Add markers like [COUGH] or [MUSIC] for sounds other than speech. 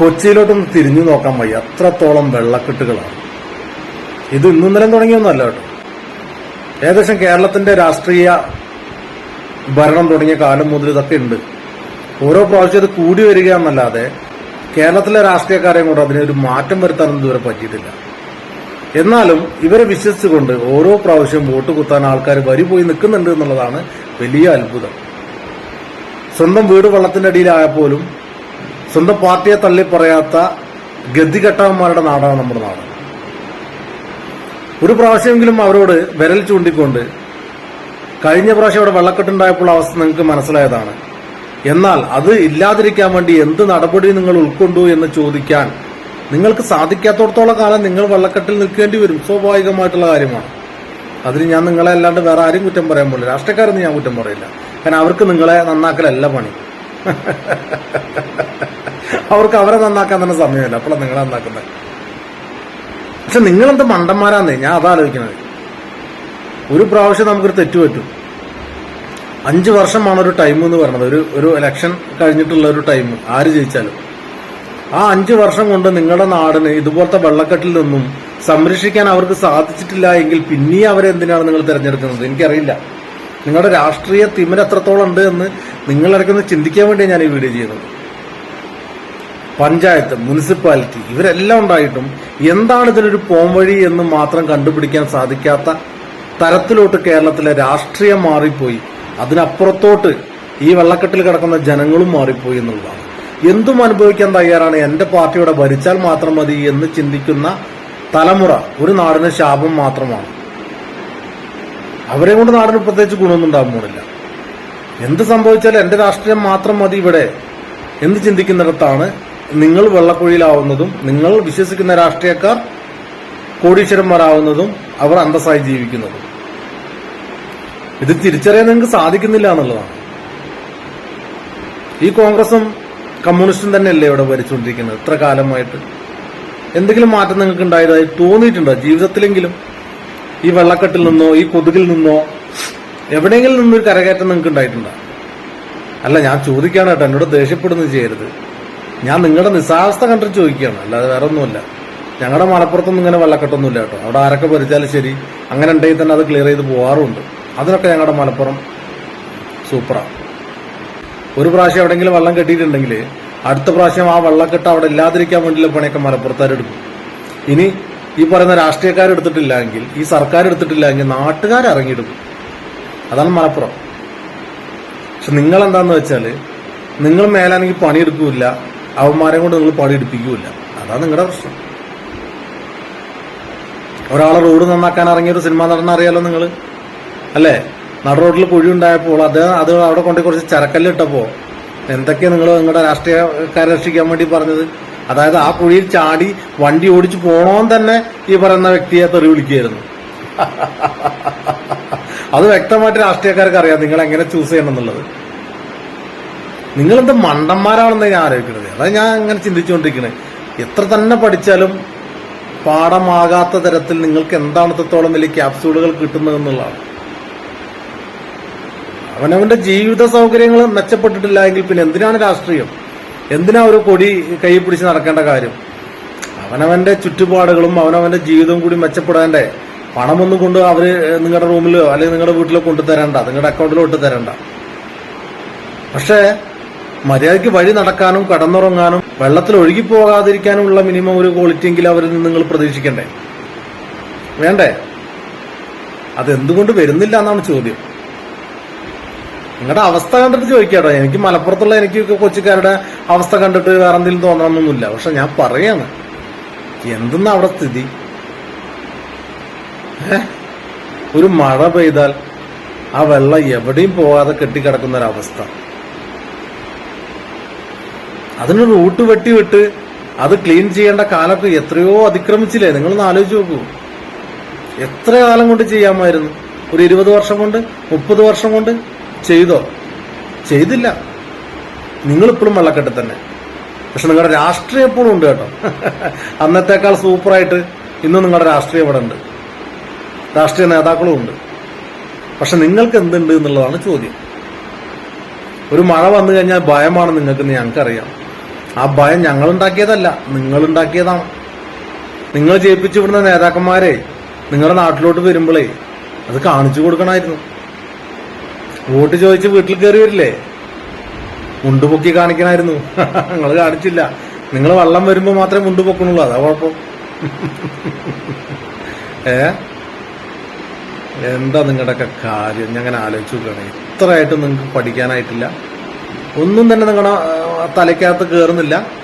കൊച്ചിയിലോട്ടൊന്ന് തിരിഞ്ഞു നോക്കാൻ വയ്യ. എത്രത്തോളം വെള്ളക്കെട്ടുകളാണ്. ഇത് ഇന്നും നിലം തുടങ്ങിയൊന്നല്ല കേട്ടോ. ഏകദേശം കേരളത്തിന്റെ രാഷ്ട്രീയ ഭരണം തുടങ്ങിയ കാലം മുതൽ ഇതൊക്കെ ഉണ്ട്. ഓരോ പ്രാവശ്യം ഇത് കൂടി വരിക എന്നല്ലാതെ കേരളത്തിലെ രാഷ്ട്രീയക്കാരെയും കൊണ്ട് അതിനൊരു മാറ്റം വരുത്താനൊന്നും ഇതുവരെ പറ്റിയിട്ടില്ല. എന്നാലും ഇവരെ വിശ്വസിച്ചുകൊണ്ട് ഓരോ പ്രാവശ്യം വോട്ട് കുത്താൻ ആൾക്കാർ വരി പോയി നിൽക്കുന്നുണ്ട് എന്നുള്ളതാണ് വലിയ അത്ഭുതം. സ്വന്തം വീട് വെള്ളത്തിന്റെ അടിയിലായപ്പോലും സ്വന്തം പാർട്ടിയെ തള്ളി പറയാത്ത ഗതികെട്ടവന്മാരുടെ നാടാണ് നമ്മുടെ നാട്. ഒരു പ്രാവശ്യമെങ്കിലും അവരോട് വിരൽ ചൂണ്ടിക്കൊണ്ട് കഴിഞ്ഞ പ്രാവശ്യം അവിടെ വെള്ളക്കെട്ടുണ്ടായപ്പോൾ അവസ്ഥ നിങ്ങൾക്ക് മനസ്സിലായതാണ്. എന്നാൽ അത് ഇല്ലാതിരിക്കാൻ വേണ്ടി എന്ത് നടപടി നിങ്ങൾ ഉൾക്കൊണ്ടു എന്ന് ചോദിക്കാൻ നിങ്ങൾക്ക് സാധിക്കാത്തടത്തോളം കാലം നിങ്ങൾ വെള്ളക്കെട്ടിൽ നിൽക്കേണ്ടി വരും. സ്വാഭാവികമായിട്ടുള്ള കാര്യമാണ്. അതിന് ഞാൻ നിങ്ങളെ അല്ലാണ്ട് വേറെ ആരും കുറ്റം പറയാൻ പോലും രാഷ്ട്രീയക്കാരൊന്നും ഞാൻ കുറ്റം പറയില്ല. കാരണം അവർക്ക് നിങ്ങളെ നന്നാക്കലല്ല പണി. അവർക്ക് അവരെ നന്നാക്കാൻ തന്നെ സമയമില്ല. അപ്പോഴാണ് നിങ്ങളെ നന്നാക്കുന്നത്. പക്ഷെ നിങ്ങളെന്ത് മണ്ടന്മാരാന്നേ? ഞാൻ അതാലോചിക്കുന്നത് ഒരു പ്രാവശ്യം നമുക്കൊരു തെറ്റ് പറ്റും. അഞ്ച് വർഷമാണ് ഒരു ടൈം എന്ന് പറയുന്നത് ഒരു ഒരു ഇലക്ഷൻ കഴിഞ്ഞിട്ടുള്ള ഒരു ടൈം ആര് ജയിച്ചാലും. ആ അഞ്ച് വർഷം കൊണ്ട് നിങ്ങളുടെ നാടിന് ഇതുപോലത്തെ വെള്ളക്കെട്ടിൽ നിന്നും സംരക്ഷിക്കാൻ അവർക്ക് സാധിച്ചിട്ടില്ല എങ്കിൽ പിന്നെ അവരെന്തിനാണ് നിങ്ങൾ തിരഞ്ഞെടുക്കുന്നത്? എനിക്കറിയില്ല. നിങ്ങളുടെ രാഷ്ട്രീയ തിമിര എത്രത്തോളം ഉണ്ട് എന്ന് നിങ്ങളിടയ്ക്കൊന്ന് ചിന്തിക്കാൻ വേണ്ടിയാണ് ഞാൻ ഈ വീഡിയോ ചെയ്യുന്നത്. പഞ്ചായത്ത് മുനിസിപ്പാലിറ്റി ഇവരെല്ലാം ഉണ്ടായിട്ടും എന്താണ് ഇതിനൊരു പോംവഴി എന്ന് മാത്രം കണ്ടുപിടിക്കാൻ സാധിക്കാത്ത തരത്തിലോട്ട് കേരളത്തിലെ രാഷ്ട്രീയം മാറിപ്പോയി. അതിനപ്പുറത്തോട്ട് ഈ വെള്ളക്കെട്ടിൽ കിടക്കുന്ന ജനങ്ങളും മാറിപ്പോയി എന്നുള്ളതാണ്. എന്തും അനുഭവിക്കാൻ തയ്യാറാണ് എന്റെ പാർട്ടിയുടെ ഭരിച്ചാൽ മാത്രം മതി എന്ന് ചിന്തിക്കുന്ന തലമുറ ഒരു നാടിന് ശാപം മാത്രമാണ്. അവരെ കൊണ്ട് നാടിന് പ്രത്യേകിച്ച് ഗുണമൊന്നും ഉണ്ടാകാൻ പോണില്ല. എന്ത് സംഭവിച്ചാലും എന്റെ രാഷ്ട്രീയം മാത്രം മതി ഇവിടെ. എന്ന് ചിന്തിക്കുന്നിടത്താണ് നിങ്ങൾ വെള്ളക്കുഴിയിലാവുന്നതും നിങ്ങൾ വിശ്വസിക്കുന്ന രാഷ്ട്രീയക്കാർ കോടീശ്വരന്മാരാവുന്നതും അവർ അന്തസ്സായി ജീവിക്കുന്നതും. ഇത് തിരിച്ചറിയാൻ നിങ്ങൾക്ക് സാധിക്കുന്നില്ല എന്നുള്ളതാണ്. ഈ കോൺഗ്രസും കമ്മ്യൂണിസ്റ്റും തന്നെയല്ലേ ഇവിടെ ഭരിച്ചുകൊണ്ടിരിക്കുന്നത്? ഇത്ര കാലമായിട്ട്. എന്തെങ്കിലും മാറ്റം നിങ്ങൾക്ക് ഉണ്ടായതായി തോന്നിയിട്ടുണ്ടോ? ജീവിതത്തിലെങ്കിലും? ഈ വെള്ളക്കെട്ടിൽ നിന്നോ ഈ കൊതുകിൽ നിന്നോ എവിടെയെങ്കിലും നിന്നൊരു കരകയറ്റം നിങ്ങൾക്ക് ഉണ്ടായിട്ടുണ്ടോ? അല്ല ഞാൻ ചോദിക്കുകയാണ് കേട്ടോ എന്നോട് ദേഷ്യപ്പെടുന്നത് ചെയ്യരുത്. ഞാൻ നിങ്ങളുടെ നിസ്സാവസ്ഥ കണ്ടിട്ട് ചോദിക്കുകയാണ് അല്ലാതെ വേറെ ഒന്നുമില്ല ഞങ്ങളുടെ മലപ്പുറത്തൊന്നും ഇങ്ങനെ വെള്ളക്കെട്ടൊന്നുമില്ല കേട്ടോ. അവിടെ ആരൊക്കെ ഭരിച്ചാലും ശരി അങ്ങനെ ഉണ്ടെങ്കിൽ തന്നെ അത് ക്ലിയർ ചെയ്ത് പോകാറുമുണ്ട് അതിനൊക്കെ ഞങ്ങളുടെ മലപ്പുറം സൂപ്പറാണ് ഒരു പ്രാവശ്യം എവിടെയെങ്കിലും വെള്ളം കെട്ടിയിട്ടുണ്ടെങ്കിൽ അടുത്ത പ്രാവശ്യം ആ വെള്ളക്കെട്ട് അവിടെ ഇല്ലാതിരിക്കാൻ വേണ്ടിയുള്ള പണിയൊക്കെ മലപ്പുറത്താരെടുക്കും ഇനി ഈ പറയുന്ന രാഷ്ട്രീയക്കാരെടുത്തിട്ടില്ല എങ്കിൽ ഈ സർക്കാർ എടുത്തിട്ടില്ല എങ്കിൽ നാട്ടുകാർ ഇറങ്ങിയെടുക്കും അതാണ് മലപ്പുറം. പക്ഷെ നിങ്ങൾ എന്താന്ന് വെച്ചാൽ നിങ്ങൾ മേലാണെങ്കിൽ പണിയെടുക്കൂല അവന്മാരെ കൊണ്ട് നിങ്ങൾ പണിയെടുപ്പിക്കൂല അതാണ് നിങ്ങളുടെ പ്രശ്നം. ഒരാളെ റോഡ് നന്നാക്കാൻ ഇറങ്ങിയ ഒരു സിനിമ നടന്ന അറിയാലോ നിങ്ങൾ അല്ലേ? നട റോഡിൽ കുഴി ഉണ്ടായപ്പോൾ അത് അത് അവിടെ കൊണ്ടുപോയി കുറച്ച് ചരക്കല്ലിട്ടപ്പോൾ എന്തൊക്കെയാണ് എന്തൊക്കെയാ നിങ്ങൾ നിങ്ങളുടെ രാഷ്ട്രീയക്കാരെ രക്ഷിക്കാൻ വേണ്ടി പറഞ്ഞത്? അതായത് ആ കുഴിയിൽ ചാടി വണ്ടി ഓടിച്ചു പോണോന്ന് തന്നെ ഈ പറയുന്ന വ്യക്തിയെ തെറി വിളിക്കുകയായിരുന്നു. അത് വ്യക്തമായിട്ട് രാഷ്ട്രീയക്കാർക്ക് അറിയാം നിങ്ങൾ എങ്ങനെ ചൂസ് ചെയ്യണം എന്നുള്ളത് നിങ്ങളെന്ത് മണ്ടന്മാരാണെന്ന് ഞാൻ ആലോചിക്കുന്നത് അതാണ് ഞാൻ അങ്ങനെ ചിന്തിച്ചുകൊണ്ടിരിക്കുന്നത് എത്ര തന്നെ പഠിച്ചാലും പാഠമാകാത്ത തരത്തിൽ നിങ്ങൾക്ക് എന്താണ് ഇത്രത്തോളം വലിയ ക്യാപ്സ്യൂളുകൾ കിട്ടുന്നത് എന്നുള്ളതാണ്. അവനവന്റെ ജീവിത സൗകര്യങ്ങൾ മെച്ചപ്പെട്ടിട്ടില്ല എങ്കിൽ പിന്നെ എന്തിനാണ് രാഷ്ട്രീയം? എന്തിനാ ഒരു കൊടി കൈ പിടിച്ച് നടക്കേണ്ട കാര്യം? അവനവന്റെ ചുറ്റുപാടുകളും അവനവന്റെ ജീവിതവും കൂടി മെച്ചപ്പെടേണ്ടേ. പണമൊന്നും കൊണ്ട് അവർ നിങ്ങളുടെ റൂമിലോ അല്ലെങ്കിൽ നിങ്ങളുടെ വീട്ടിലോ കൊണ്ടുതരണ്ട നിങ്ങളുടെ അക്കൗണ്ടിലോ ഇട്ട് തരണ്ട. പക്ഷേ മര്യാദയ്ക്ക് വഴി നടക്കാനും കടന്നുറങ്ങാനും വെള്ളത്തിൽ ഒഴുകി പോകാതിരിക്കാനുമുള്ള മിനിമം ഒരു ക്വാളിറ്റി എങ്കിലും അവരിൽ നിന്ന് നിങ്ങൾ പ്രതീക്ഷിക്കണ്ടേ? വേണ്ടേ? അതെന്തുകൊണ്ട് വരുന്നില്ല എന്നാണ് ചോദ്യം. നിങ്ങളുടെ അവസ്ഥ കണ്ടിട്ട് ചോദിക്കാട്ടോ. എനിക്ക് മലപ്പുറത്തുള്ള എനിക്ക് കൊച്ചിക്കാരുടെ അവസ്ഥ കണ്ടിട്ട് വേറെ എന്തെങ്കിലും തോന്നണമെന്നൊന്നുമില്ല. പക്ഷെ ഞാൻ പറയാണ് എന്തെന്ന അവിടെ സ്ഥിതി? ഒരു മഴ പെയ്താൽ ആ വെള്ളം എവിടെയും പോകാതെ കെട്ടിക്കിടക്കുന്ന ഒരവസ്ഥ അതിന് റൂട്ട് വെട്ടി വിട്ട് അത് ക്ലീൻ ചെയ്യേണ്ട കാലമൊക്കെ എത്രയോ അതിക്രമിച്ചില്ലേ? നിങ്ങളൊന്ന് ആലോചിച്ച് നോക്കൂ. എത്ര കാലം കൊണ്ട് ചെയ്യാമായിരുന്നു? ഒരു ഇരുപത് വർഷം കൊണ്ട് മുപ്പത് വർഷം കൊണ്ട്? ചെയ്തോ? ചെയ്തില്ല. നിങ്ങളിപ്പോഴും വെള്ളക്കെട്ട് തന്നെ. പക്ഷെ നിങ്ങളുടെ രാഷ്ട്രീയം എപ്പോഴും ഉണ്ട് കേട്ടോ. [LAUGHS] അന്നത്തേക്കാൾ സൂപ്പറായിട്ട് ഇന്നും നിങ്ങളുടെ രാഷ്ട്രീയം ഇവിടെ ഉണ്ട്. രാഷ്ട്രീയ നേതാക്കളും ഉണ്ട്. പക്ഷെ നിങ്ങൾക്ക് എന്തുണ്ട് എന്നുള്ളതാണ് ചോദ്യം. ഒരു മഴ വന്നു കഴിഞ്ഞാൽ ഭയമാണ് നിങ്ങൾക്കെന്ന് ഞങ്ങൾക്കറിയാം. ആ ഭയം നിങ്ങൾ ഉണ്ടാക്കിയതാണ് നിങ്ങൾ ജയിപ്പിച്ചു വിടുന്ന നേതാക്കന്മാരെ നിങ്ങളുടെ നാട്ടിലോട്ട് വരുമ്പോഴേ അത് കാണിച്ചു കൊടുക്കണമായിരുന്നു. വോട്ട് ചോദിച്ച് വീട്ടിൽ കയറി വരില്ലേ? മുണ്ടുപൊക്കി കാണിക്കണമായിരുന്നു [LAUGHS] നിങ്ങൾ കാണിച്ചില്ല. നിങ്ങൾ വള്ളം വരുമ്പോ മാത്രമേ മുണ്ടുപൊക്കണുള്ളൂ അതാ കുഴപ്പം. [LAUGHS] ഏ? എന്താ നിങ്ങളുടെയൊക്കെ കാര്യം? ഞാൻ അങ്ങനെ ആലോചിച്ച് നോക്കുകയാണ്. ഇത്രയായിട്ടും നിങ്ങൾക്ക് പഠിക്കാനായിട്ടില്ല. ഒന്നും തന്നെ നിങ്ങളുടെ തലയ്ക്കകത്ത് കയറുന്നില്ല